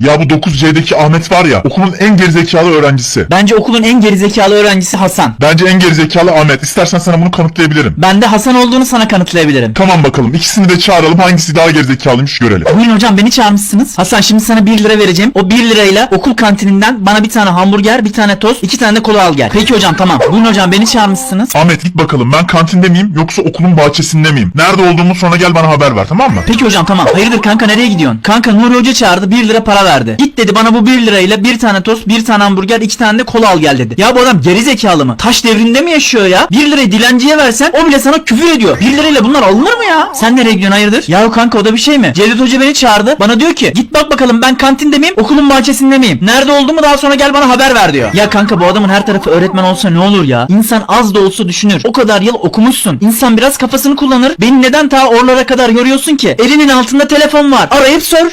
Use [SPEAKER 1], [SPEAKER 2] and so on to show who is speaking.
[SPEAKER 1] Ya bu 9C'deki Ahmet var ya okulun en gerizekalı öğrencisi.
[SPEAKER 2] Bence okulun en gerizekalı öğrencisi Hasan.
[SPEAKER 1] Bence en gerizekalı Ahmet. İstersen sana bunu kanıtlayabilirim.
[SPEAKER 2] Ben de Hasan olduğunu sana kanıtlayabilirim.
[SPEAKER 1] Tamam bakalım ikisini de çağıralım hangisi daha gerizekalıymış görelim.
[SPEAKER 2] Buyurun hocam beni çağırmışsınız. Hasan şimdi sana 1 lira vereceğim. O 1 lirayla okul kantininden bana bir tane hamburger, bir tane tost, iki tane de kola al gel. Peki hocam tamam. Buyurun hocam beni çağırmışsınız.
[SPEAKER 1] Ahmet git bakalım ben kantinde miyim yoksa okulun bahçesinde miyim? Nerede olduğumu sonra gel bana haber ver tamam mı?
[SPEAKER 2] Peki hocam tamam. Hayırdır kanka nereye gidiyorsun? Kanka Nuri Hoca çağırdı 1 lira para verdi. Git dedi bana bu 1 lirayla bir tane tost, bir tane hamburger, iki tane de kola al gel dedi. Ya bu adam geri zekalı mı? Taş devrinde mi yaşıyor ya? 1 lirayı dilenciye versen o bile sana küfür ediyor. 1 lirayla bunlar alınır mı ya? Sen nereye gidiyorsun hayırdır? Ya kanka o da bir şey mi? Cevdet Hoca beni çağırdı. Bana diyor ki git bak bakalım ben kantinde miyim? Okulun bahçesinde miyim? Nerede olduğumu daha sonra gel bana haber ver diyor. Ya kanka bu adamın her tarafı öğretmen olsa ne olur ya? İnsan az da olsa düşünür. O kadar yıl okumuşsun. İnsan biraz kafasını kullanır. Beni neden ta oralara kadar yoruyorsun ki? Elinin altında telefon var. Arayıp sor.